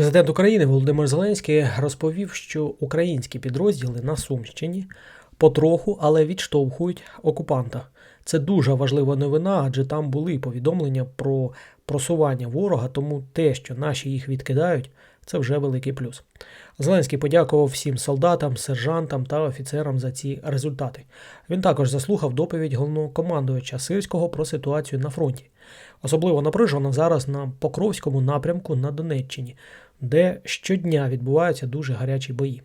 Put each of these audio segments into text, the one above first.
Президент України Володимир Зеленський розповів, що українські підрозділи на Сумщині потроху, але відштовхують окупанта. Це дуже важлива новина, адже там були повідомлення про просування ворога, тому те, що наші їх відкидають, це вже великий плюс. Зеленський подякував всім солдатам, сержантам та офіцерам за ці результати. Він також заслухав доповідь головного командувача Сирського про ситуацію на фронті. Особливо напружено зараз на Покровському напрямку на Донеччині, де щодня відбуваються дуже гарячі бої.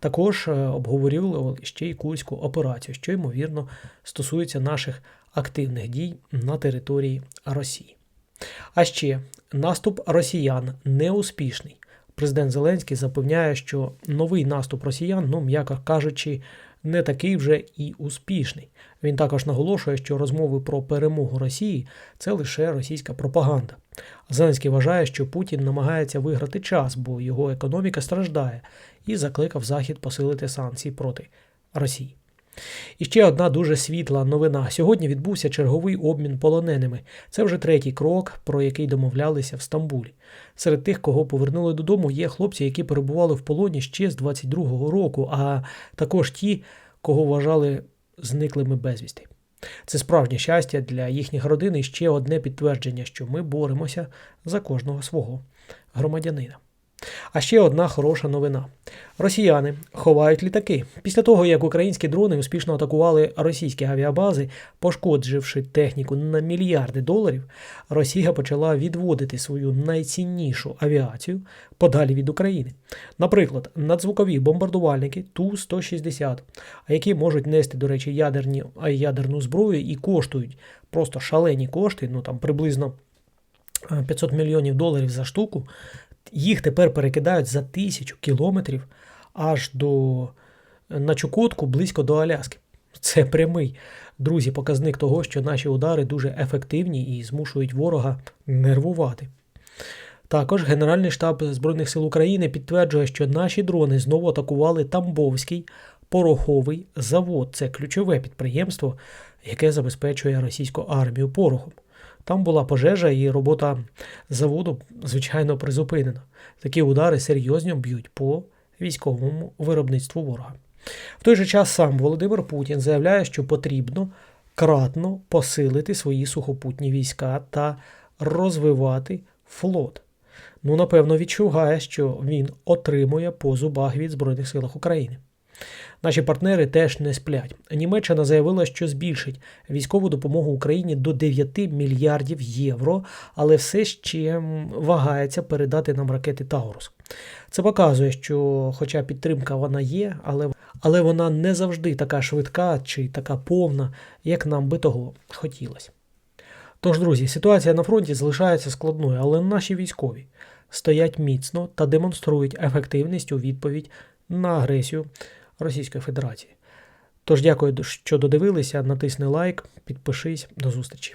Також е, обговорили ще й Курську операцію, що ймовірно стосується наших активних дій на території Росії. А ще наступ росіян неуспішний. Президент Зеленський запевняє, що новий наступ росіян, ну м'яко кажучи, не такий вже і успішний. Він також наголошує, що розмови про перемогу Росії це лише російська пропаганда. Зеленський вважає, що Путін намагається виграти час, бо його економіка страждає, і закликав Захід посилити санкції проти Росії. І ще одна дуже світла новина. Сьогодні відбувся черговий обмін полоненими. Це вже третій крок, про який домовлялися в Стамбулі. Серед тих, кого повернули додому, є хлопці, які перебували в полоні ще з 22-го року, а також ті, кого вважали зниклими безвісти. Це справжнє щастя для їхніх родин і ще одне підтвердження, що ми боремося за кожного свого громадянина. А ще одна хороша новина: росіяни ховають літаки. Після того, як українські дрони успішно атакували російські авіабази, пошкодживши техніку на мільярди доларів, Росія почала відводити свою найціннішу авіацію подалі від України. Наприклад, надзвукові бомбардувальники Ту-160, які можуть нести, до речі, ядерні, ядерну зброю і коштують просто шалені кошти, ну там приблизно 500 мільйонів доларів за штуку їх тепер перекидають за тисячу кілометрів аж до на Чукотку близько до Аляски. Це прямий, друзі, показник того, що наші удари дуже ефективні і змушують ворога нервувати. Також Генеральний штаб Збройних сил України підтверджує, що наші дрони знову атакували Тамбовський пороховий завод. Це ключове підприємство, яке забезпечує російську армію порохом. Там була пожежа і робота заводу, звичайно, призупинена. Такі удари серйозно б'ють по військовому виробництву ворога. В той же час сам Володимир Путін заявляє, що потрібно кратно посилити свої сухопутні війська та розвивати флот. Ну, напевно, відчуває, що він отримує по зубах від Збройних сил України. Наші партнери теж не сплять. Німеччина заявила, що збільшить військову допомогу Україні до 9 мільярдів євро, але все ще вагається передати нам ракети Таурус. Це показує, що, хоча підтримка вона є, але але вона не завжди така швидка чи така повна, як нам би того хотілося. Тож, друзі, ситуація на фронті залишається складною, але наші військові стоять міцно та демонструють ефективність у відповідь на агресію Російської Федерації. Тож дякую, що додивилися. Натисни лайк, підпишись, до зустрічі.